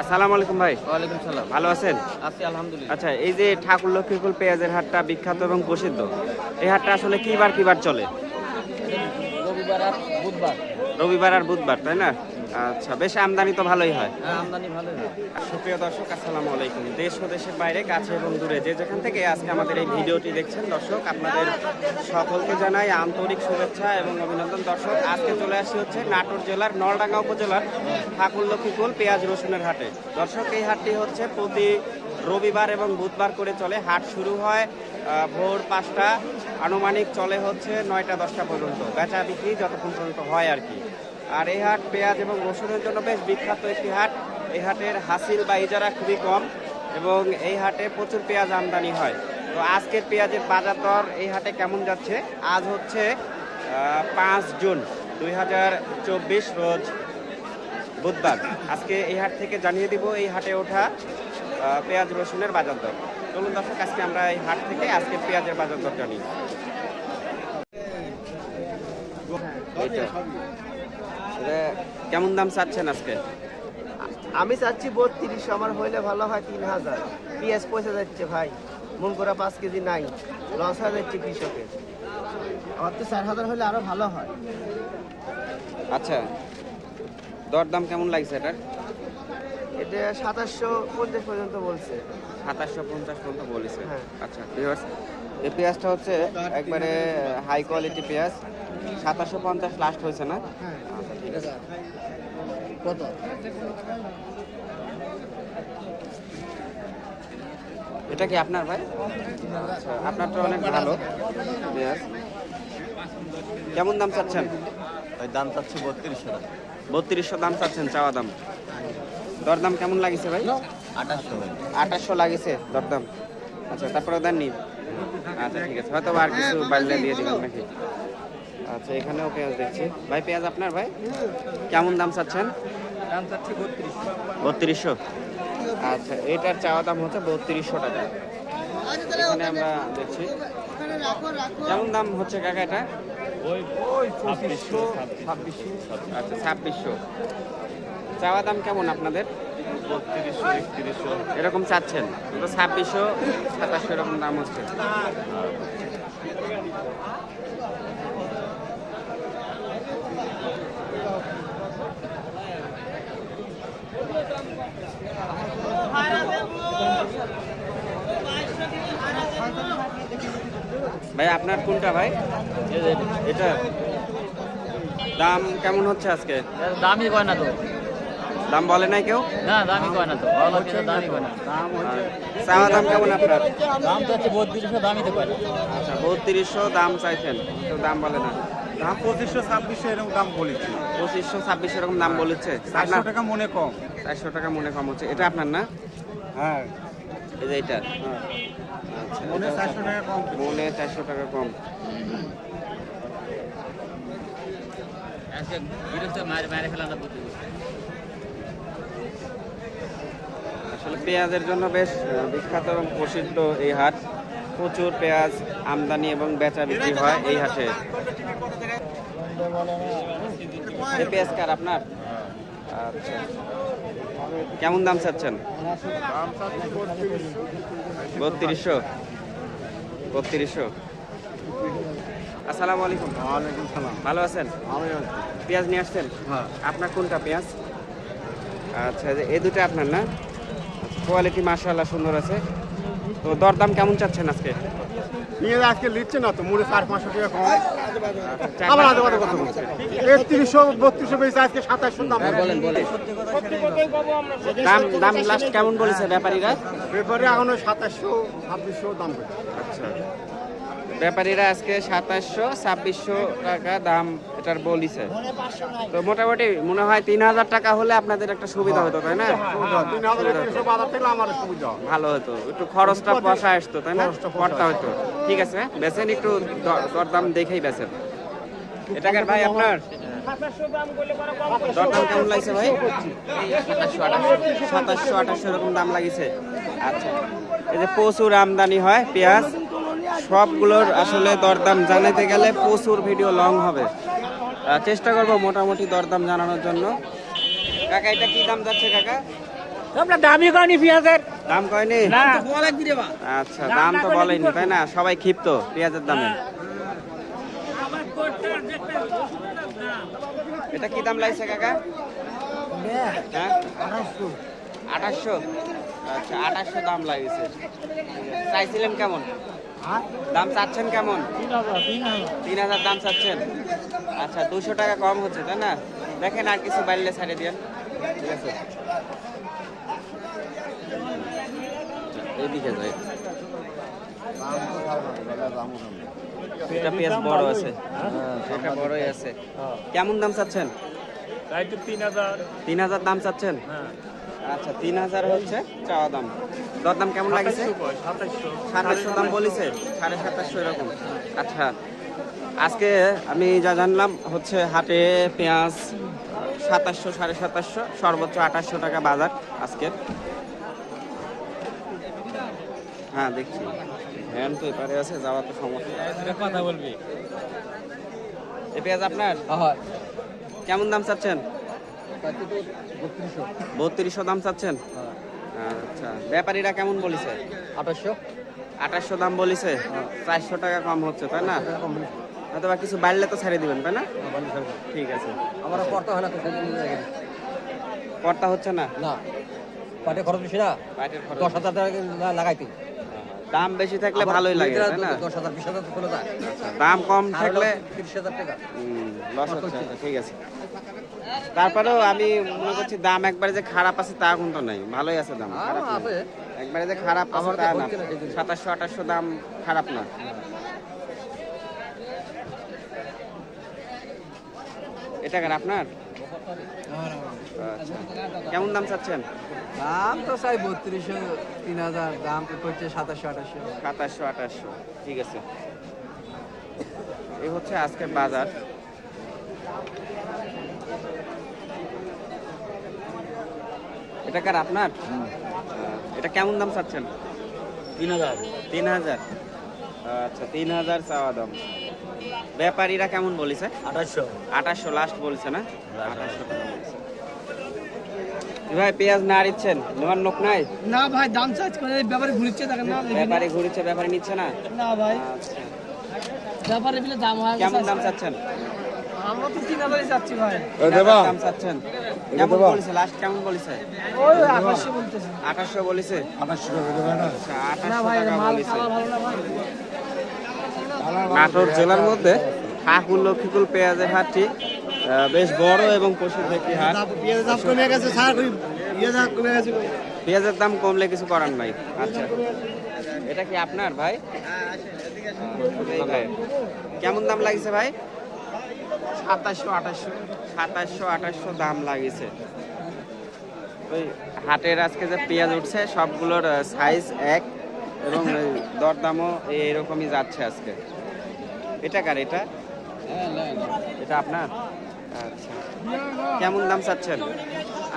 আসসালামু আলাইকুম ভাই। ওয়ালাইকুম সালাম। ভালো আছেন? আছি আলহামদুলিল্লাহ। আচ্ছা এই যে ঠাকুর লক্ষ্মীকুল পেঁয়াজের হাটটা বিখ্যাত এবং প্রসিদ্ধ এই হাটটা আসলে কিবার কিবার চলে? রবিবার আর বুধবার। রবিবার আর বুধবার তাই না? আচ্ছা বেশ আমদানি তো ভালোই হয়। হ্যাঁ আমদানি ভালোই হয়। সুপ্রিয় দর্শক আসসালামু আলাইকুম। দেশ ও দেশের বাইরে কাছে এবং দূরে যে যেখান থেকে আজকে আমাদের এই ভিডিওটি দেখছেন দর্শক আপনাদের সকলকে জানাই আন্তরিক শুভেচ্ছা এবং অভিনন্দন। দর্শক আজকে চলে আসি হচ্ছে নাটোর জেলার নলডাঙ্গা উপজেলার ঠাকুর লক্ষ্মীকুল পেঁয়াজ রসুনের হাটে। দর্শক এই হাটটি হচ্ছে প্রতি রবিবার এবং বুধবার করে চলে। হাট শুরু হয় ভোর পাঁচটা। আনুমানিক চলে হচ্ছে নয়টা দশটা পর্যন্ত। বেচা বিক্রি যতক্ষণ পর্যন্ত হয় আর কি। আর এই হাট পেঁয়াজ এবং রসুনের জন্য বেশ বিখ্যাত একটি হাট। এই হাটের হাসিল বা ইজারা খুবই কম এবং এই হাটে প্রচুর পেঁয়াজ আমদানি হয়। তো আজকের পেঁয়াজের বাজার দর এই হাটে কেমন যাচ্ছে? আজ হচ্ছে পাঁচ জুন দুই হাজার চব্বিশ রোজ বুধবার। আজকে এই হাট থেকে জানিয়ে দিব এই হাটে ওঠা পেঁয়াজ, রসুনের বাজার দর চলুন দর্শক, আজকে আমরা এই হাট থেকে আজকে পেঁয়াজের বাজার দর জানি কেমন দাম চাচ্ছেন আজকে? আমি চাচ্ছি বত্রিশ আমার হইলে ভালো হয় তিন হাজার। পিঁয়াজ পয়সা যাচ্ছে ভাই মন করা পাঁচ কেজি নাই লস হয়ে যাচ্ছে কৃষকের। আমার তো চার হাজার হলে আরও ভালো হয়। আচ্ছা দর দাম কেমন লাগছে এটার? এটা সাতাশশো পঞ্চাশ পর্যন্ত বলছে। সাতাশশো পঞ্চাশ পর্যন্ত বলেছে। হ্যাঁ। আচ্ছা ভিউয়ার্স এই পেঁয়াজটা হচ্ছে একবারে হাই কোয়ালিটি পেঁয়াজ। সাতাশশো পঞ্চাশ লাস্ট হয়েছে না হ্যাঁ আচ্ছা ঠিক আছে কত? এটা কি আপনার ভাই? আচ্ছা আপনারটা অনেক ভালো। কেমন দাম চাচ্ছেন? ওই দাম চাচ্ছি বত্রিশশো টাকা। বত্রিশশো দাম চাচ্ছেন চাওয়া দাম। দরদাম কেমন লাগিছে ভাই? আঠাশশো। আঠাশশো লাগিছে দরদাম। আচ্ছা তারপরে দেননি? আচ্ছা ঠিক আছে। হয়তো আর কিছু বাড়লে দিয়ে দিবেন নাকি? আচ্ছা এখানেও পেঁয়াজ দেখছি। ভাই পেঁয়াজ আপনার ভাই? কেমন দাম চাচ্ছেন? দাম চাচ্ছি বত্রিশশো বত্রিশশো? আচ্ছা এটার চাওয়া দাম হচ্ছে বত্রিশশো টাকা। এখানে আমরা দেখছি। কেমন দাম হচ্ছে কাকা এটা? ছাব্বিশশো আচ্ছা ছাব্বিশশো। চাওয়া দাম কেমন আপনাদের? বত্রিশশো একত্রিশশো। এরকম চাচ্ছেন? ছাব্বিশশো সাতাশশো এরকম দাম হচ্ছে। ভাই আপনার কোনটা ভাই? এটা। দাম কেমন হচ্ছে আজকে? দামই কয় না তো? দাম বলে নাই কেউ? না দামই কয় না তো। ভালো কিছু দামই কয় না। আর চাওয়া দাম কেমন আপনার? দাম তো হচ্ছে বত্রিশশো দামই তো কয় না। আচ্ছা বত্রিশশো দাম চাইছেন কেউ দাম বলে না। দাম পঁচিশশো ছাব্বিশশো এরকম দাম বলেছি। পঁচিশশো ছাব্বিশশো এরকম দাম বলেছে। চারশো টাকা মনে কম। চারশো টাকা মনে কম হচ্ছে। এটা আপনার না? হ্যাঁ। এই যে এটা। আচ্ছা মনে চারশো টাকা কম। মনে চারশো টাকা কম। আসলে পেঁয়াজের জন্য বেশ বিখ্যাত এবং প্রসিদ্ধ এই হাট। প্রচুর পেঁয়াজ আমদানি এবং বেচা বিক্রি হয় এই হাটে। এই পেঁয়াজ কার আপনার? আচ্ছা। কেমন দাম চাচ্ছেন? বত্রিশশো। বত্রিশশো। আসসালামু আলাইকুম। ওয়ালাইকুম সালাম। ভালো আছেন? পেঁয়াজ নিয়ে আসছেন? হ্যাঁ। আপনার কোনটা পেঁয়াজ? আচ্ছা এই দুটো আপনার না? কোয়ালিটি মার্শাল্লাহ সুন্দর আছে। তো দরদাম কেমন চাচ্ছেন আজকে? নিয়ে আজকে লিখছে না তো মুড়ে চার পাঁচশো টাকা কম। চার আবার আজ পাঁচশো কথা বলছে। একত্রিশশো বত্রিশশো বেশি আজকে সাতাশশো দাম বলেন বলেন। দাম দাম লাস্ট কেমন বলেছে ব্যাপারীরা? ব্যাপারে এখনও সাতাশশো ছাব্বিশশো দাম আচ্ছা। ব্যাপারীরা আজকে সাতাশশো ছাব্বিশশো টাকা দাম এটার বলিছে তো মোটামুটি মনে হয় তিন হাজার টাকা হলে আপনাদের একটা সুবিধা হতো তাই না? হয়। ভালো হতো। একটু খরচটা পয়সা আসতো তাই না? খরচটা হতো। ঠিক আছে বেছেন একটু দরদাম দেখেই বেছেন এটাকার ভাই আপনার? দরদাম কেমন লাগছে ভাই? সাতাশশো আঠাশশো সাতাশশো আঠাশশো এরকম দাম লাগিছে। আচ্ছা। এই যে প্রচুর আমদানি হয় পেঁয়াজ। সবগুলোর আসলে দরদাম জানাতে গেলে প্রচুর ভিডিও লং হবে। চেষ্টা করব মোটামুটি দরদাম জানানোর জন্য। কাকা এটা কি দাম যাচ্ছে কাকা? আমরা দামি করেনি পেঁয়াজের। দাম কয়নি? আচ্ছা দাম তো বলেনি তাই না? সবাই ক্ষিপ্ত পেঁয়াজের দামে। এটা কি দাম লাগছে কাকা? হ্যাঁ? আঠাশশো। আচ্ছা আঠাশশো দাম চাইছিলেন কেমন? দাম চাচ্ছেন কেমন? তিন হাজার দাম চাচ্ছেন। আচ্ছা দুশো টাকা কম হচ্ছে তাই না? দেখেন আর কিছু বাড়লে ছাড়ে দিন ঠিক আছে। এইদিকে যাই। এটা পেঁয়াজ বড় আছে। এটা বড়ই আছে। কেমন দাম চাচ্ছেন? তিন হাজার। তিন হাজার দাম চাচ্ছেন? হ্যাঁ। আচ্ছা তিন হাজার হচ্ছে চাওয়া দাম। দর দাম কেমন লাগছে? সাতাশশো দাম বলেছে? সাড়ে সাতাশশো এরকম। আচ্ছা আজকে আমি যা জানলাম হচ্ছে হাটে পেঁয়াজ সাতাশশো সাড়ে সাতাশশো সর্বোচ্চ আঠাশশো টাকা বাজার আজকে হ্যাঁ দেখছি। ভ্যান তো এপারে আছে যাওয়া তো সমস্যা। কথা বলবি। এই পেঁয়াজ আপনার? কেমন দাম চাচ্ছেন? বত্রিশশো। দাম চাচ্ছেন? আচ্ছা ব্যাপারীরা কেমন বলেছে? আঠাশশো। আঠাশশো দাম বলেছে? চারশো টাকা কম হচ্ছে তাই না? হয়তো বা কিছু বাড়লে তো ছাড়িয়ে দিবেন তাই না? ঠিক আছে। আমার পড়তে হয় না কর্তা হচ্ছে না? না। পাটে খরচ বেশি না? দশ হাজার টাকা লাগাইতে। দাম বেশি থাকলে ভালোই লাগে তাই না? দশ হাজার বিশ হাজার আচ্ছা, দাম কম থাকলে তিরিশ হাজার টাকা। ঠিক আছে। তারপরেও আমি মনে করছি দাম একবারে যে খারাপ আছে তা কিন্তু নাই। ভালোই আছে দাম খারাপ একবারে যে খারাপ আছে তা না। হচ্ছে সাতাশশো আঠাশশো দাম খারাপ না। এটা কার আপনার? আচ্ছা। কেমন দাম চাচ্ছেন? দাম তো চাই বত্রিশশো তিন হাজার দাম করছে সাতাশশো আঠাশশো। সাতাশশো আঠাশশো ঠিক আছে। এই হচ্ছে আজকের বাজার। এটা কার আপনার? এটা কেমন দাম চাচ্ছেন? তিন হাজার। তিন হাজার। আচ্ছা তিন হাজার চাওয়া দাম। ব্যাপারীরা কেমন বলেছে? আঠাশশো। আঠাশশো লাস্ট বলছে না? আঠাশশো টাকা বলছে। ভাই পেঁয়াজ না ইচ্ছেন নেওয়ার লোক নাই? না ভাই দাম চার্জ করে ব্যাপারে ঘুরিচ্ছে দেখেন না। ব্যাপারী ঘুরেছে ব্যাপারী নিচ্ছে না? না ভাই। আচ্ছা। ব্যাপারে বিলে দাম হয় কেমন দাম চাচ্ছেন? আমরা তো চাচ্ছি ভাই। দাম চাচ্ছেন? কেমন বলেছে? লাস্ট কেমন বলেছে? ওই আঠাশশো বলতেছে। আঠাশশো বলেছে? আচ্ছা, না 2800 ভাই টাকা মাল বলেছে। ভালো না ভাই। নাটোর জেলার মধ্যে হাকুল লক্ষ্মীকুল পেঁয়াজের হাটটি আহ, বেশ বড় এবং প্রসিদ্ধ একটি হাট। পেঁয়াজের দাম কমে গেছে স্যার পেঁয়াজ কমে গেছে পেঁয়াজের দাম কমলে কিছু করার নাই। আচ্ছা। এটা কি আপনার ভাই? ভাই কেমন দাম লাগছে ভাই? সাতাশশো আঠাশশো সাতাশশো আঠাশশো দাম লাগিছে ওই হাটের আজকে যে পেঁয়াজ উঠছে সবগুলোর সাইজ এক এবং দরদামও এইরকমই যাচ্ছে আজকে। এটা কার এটা? এটা আপনার? আচ্ছা। কেমন দাম চাচ্ছেন?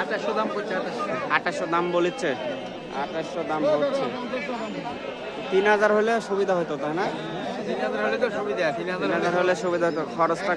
আঠাশশো দাম করছে আঠাশশো। দাম বলেছে। আঠাশশো দাম হচ্ছে তিন হাজার হলে সুবিধা হতো তাই না? তিন হাজার হলে সুবিধা হতো খরচটা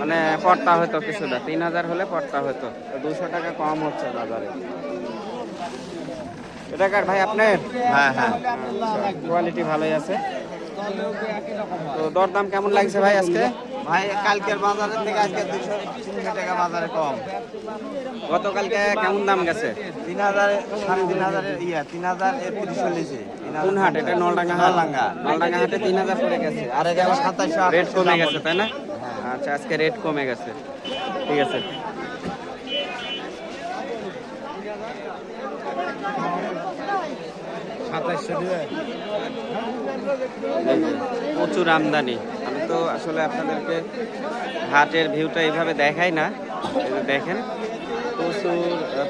মানে পড়তা হতো কিছুটা তিন হাজার হলে পড়তা হতো। দুশো টাকা কম হচ্ছে বাজারে। এটা কার ভাই আপনার? হ্যাঁ হ্যাঁ। কোয়ালিটি ভালোই আছে। তো দরদাম কেমন লাগছে ভাই আজকে? ভাই কালকের বাজারের থেকে আজকে দুশো তিনশো টাকা বাজারে কম। গতকালকে কেমন দাম গেছে? তিন হাজার সাড়ে তিন হাজারের ইয়া তিন হাজার কোন হাট? এটা নলডাঙ্গা হাট। নলডাঙ্গা। নলডাঙ্গা হাটে তিন হাজার পড়ে গেছে। আর এটা আবার সাতাশশো রেট কমে গেছে তাই না? আচ্ছা আজকে রেট কমে গেছে। ঠিক আছে। প্রচুর আমদানি। আমি তো আসলে আপনাদেরকে হাটের ভিউটা এইভাবে দেখাই না। দেখেন, প্রচুর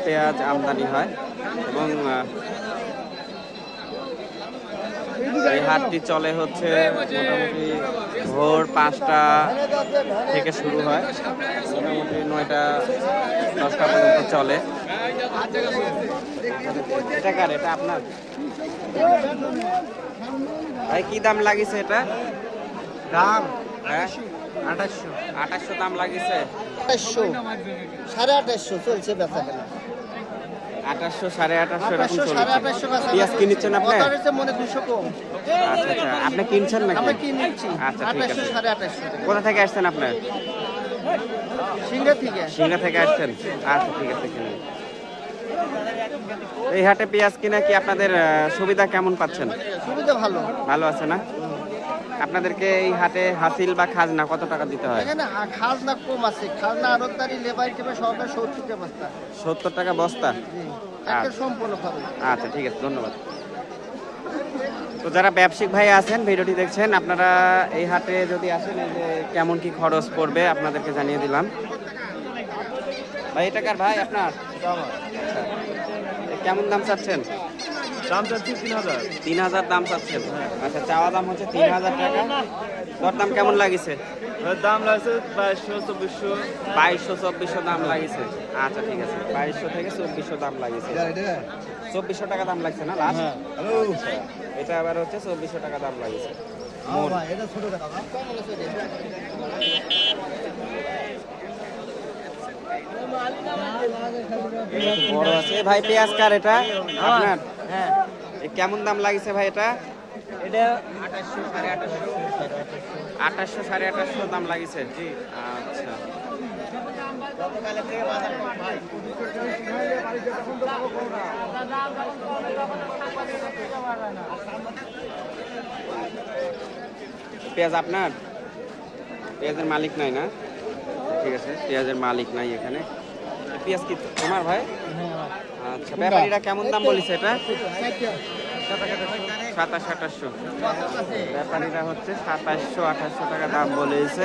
পেঁয়াজ আমদানি হয় এবং এই হাটটি চলে হচ্ছে মোটামুটি ভোর পাঁচটা থেকে শুরু হয়। মোটামুটি নয়টা, দশটা পর্যন্ত চলে। এটা কার? এটা আপনার? ভাই, কি দাম লাগিছে এটা? দাম? হ্যাঁ? আঠাশশো। আঠাশশো দাম লাগিছে। আঠাশশো সাড়ে আঠাশশো চলছে বেচা কেনা আঠাশশো সাড়ে আঠাশশো এরকম সাড়ে চলছে। আঠাশশো বেচা পেঁয়াজ কিনছেন আপনি? মনে দুশো কম। আচ্ছা আচ্ছা। আপনি কিনছেন নাকি? আমরা আচ্ছা ঠিক আছে। সাড়ে আঠাশশো। কোথা থেকে আসছেন আপনার সিংড়া থেকে। থেকে আসছেন। আচ্ছা ঠিক আছে এই হাটে পেঁয়াজ কিনা কি আপনাদের সুবিধা কেমন পাচ্ছেন? সুবিধা ভালো। ভালো আছে না? আপনাদেরকে এই হাটে হাসিল বা খাজনা কত টাকা দিতে হয়? এখানে খাজনা কম আছে। খাজনা আরতদারি লেবার হিসেবে সরকার সত্তর টাকা বস্তা। সত্তর টাকা বস্তা? একটা সম্পূর্ণ খরচ আচ্ছা ঠিক আছে ধন্যবাদ। তো যারা ব্যবসায়িক ভাই আছেন ভিডিওটি দেখছেন আপনারা এই হাটে যদি আসেন এই যে কেমন কি খরচ পড়বে আপনাদেরকে জানিয়ে দিলাম। ভাই এটা কার ভাই আপনার। কেমন দাম চাচ্ছেন? দাম চাচ্ছি তিন হাজার। তিন হাজার দাম চাচ্ছেন। আচ্ছা চাওয়া দাম হচ্ছে তিন হাজার টাকা। তোর দাম কেমন লাগিছে? দাম লাগছে বাইশশো চব্বিশশো। বাইশশো চব্বিশশো দাম লাগিছে। আচ্ছা ঠিক আছে। বাইশশো থেকে চব্বিশশো দাম লাগিছে। চব্বিশশো টাকা দাম লাগছে না লাস্ট এটা আবার হচ্ছে চব্বিশশো টাকা দাম লাগিছে। মোট। বড় আছে। ভাই পেঁয়াজ কার এটা? আপনার? হ্যাঁ। কেমন দাম লাগিছে ভাই এটা? এটা আঠাশশো সাড়ে আঠাশশো। দাম লাগিছে। আচ্ছা। পেঁয়াজ আপনার? পেঁয়াজের মালিক নাই না? ঠিক আছে পেঁয়াজের মালিক নাই এখানে। পেঁয়াজ কি তোমার ভাই? আচ্ছা ব্যাপারীরা কেমন দাম বলিছে এটা? সাতাশ আঠাশশো। ব্যাপারীরা হচ্ছে সাতাশশো আঠাশশো টাকা দাম বলেছে।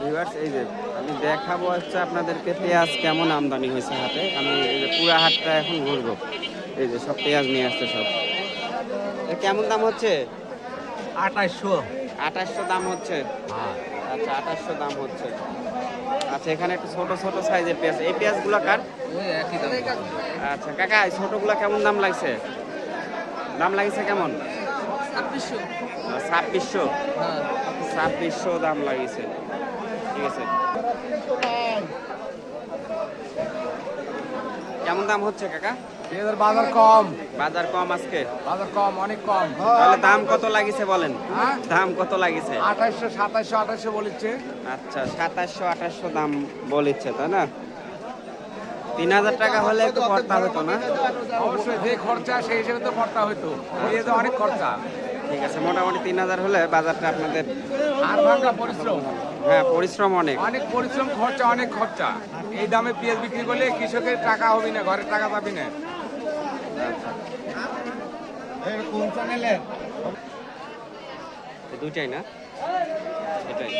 ভিউয়ার্স এই যে আমি দেখাবো হচ্ছে আপনাদেরকে পেঁয়াজ কেমন আমদানি হয়েছে হাটে আমি এই যে পুরা হাটটা এখন ঘুরবো। এই যে সব পেঁয়াজ নিয়ে আসছে সব। কেমন দাম হচ্ছে? আঠাশশো। আঠাশশো দাম হচ্ছে? আচ্ছা আঠাশশো দাম হচ্ছে। আচ্ছা এখানে একটু ছোট ছোট সাইজের পেঁয়াজ। এই পেঁয়াজগুলো কার? আচ্ছা কাকা এই ছোটগুলো কেমন দাম লাগছে? দাম লাগছে কেমন? ছাব্বিশশো। ছাব্বিশশো? ছাব্বিশশো দাম লাগিয়েছে ঠিক আছে। কেমন দাম হচ্ছে কাকা? পেঁয়াজের বাজার কম। বাজার কম আজকে? বাজার কম অনেক কম। তাহলে দাম কত লাগিছে বলেন? হ্যাঁ? দাম কত লাগিছে? আঠাশশো সাতাশশো আঠাশশো বলেছে। আচ্ছা সাতাশশো আঠাশশো দাম তাই না? তিন হাজার টাকা হলে একটু কর্তা হতো না? অবশ্যই যে খরচা সেই হিসেবে তো খরচা পেঁয়াজে অনেক খরচা। ঠিক আছে মোটামুটি তিন হাজার হলে বাজারটা আপনাদের আর ভাঙা পরিশ্রম। হ্যাঁ পরিশ্রম অনেক। অনেক পরিশ্রম খরচা অনেক খরচা। এই দামে পেঁয়াজ বিক্রি করলে কৃষকের টাকা হবে না ঘরের টাকা পাবি না। এই দুইটাই না? এটাই।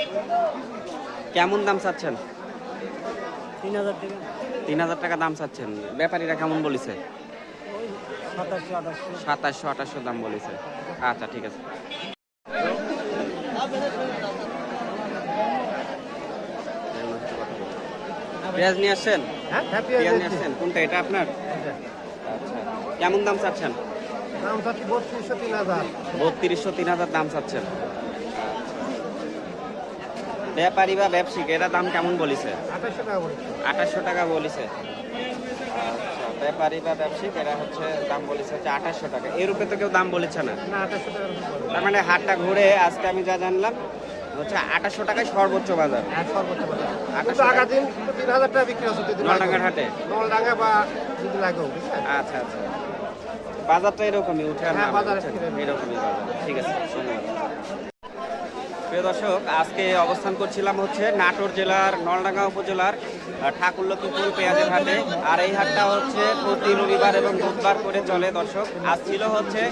কেমন দাম চাচ্ছেন? তিন হাজার টাকা। তিন হাজার টাকা দাম চাচ্ছেন। ব্যাপারীরা কেমন বলেছে? সাতাশশো আঠাশশো। দাম বলেছে। আচ্ছা ঠিক আছে। পেঁয়াজ নিয়ে আসছেন? পেঁয়াজ নিয়ে আসছেন? কোনটা এটা আপনার? কেমন দাম চাচ্ছেন? দাম চাচ্ছি বত্রিশশো তিন হাজার। বত্রিশশো তিন হাজার দাম চাচ্ছেন। ব্যাপারী বা ব্যবসায়িক এটা দাম কেমন বলিছে? আঠাশশো টাকা বলছি। টাকা আচ্ছা ব্যাপারী বা ব্যবসায়িক এরা হচ্ছে দাম বলেছে হচ্ছে আঠাশশো টাকা। এর উপরে তো কেউ দাম বলেছে না। টাকা তার মানে হাটটা ঘুরে আজকে আমি যা জানলাম হচ্ছে আঠাশশো টাকায় সর্বোচ্চ বাজার। হ্যাঁ সর্বোচ্চ বাজার। আঠাশশো দিন তিন হাজার টাকা বিক্রি হচ্ছে নলডাঙ্গার হাটে? নলডাঙ্গা বা আচ্ছা আচ্ছা। বাজারটা এরকমই উঠে হ্যাঁ? এরকমই। বাজার ঠিক আছে প্রিয় দর্শক আজকে অবস্থান করছিলাম হচ্ছে নাটোর জেলার নলডাঙ্গা উপজেলার ঠাকুর লক্ষ্মীপুর পেঁয়াজের হাটে আর এই হাটটা হচ্ছে প্রতি রবিবার এবং বুধবার করে চলে দর্শক আজ ছিল হচ্ছে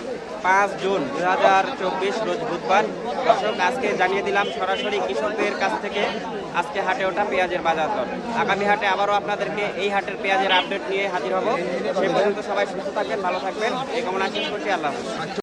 পাঁচ জুন দু হাজার চব্বিশ রোজ বুধবার। দর্শক, আজকে জানিয়ে দিলাম সরাসরি কৃষকদের কাছ থেকে আজকে হাটে ওঠা পেঁয়াজের বাজার দর। আগামী হাটে আবারও আপনাদেরকে এই হাটের পেঁয়াজের আপডেট নিয়ে হাজির হব। সে পর্যন্ত সবাই সুস্থ থাকবেন, ভালো থাকবেন। এই কামনা শেষ করছি, আল্লাহ।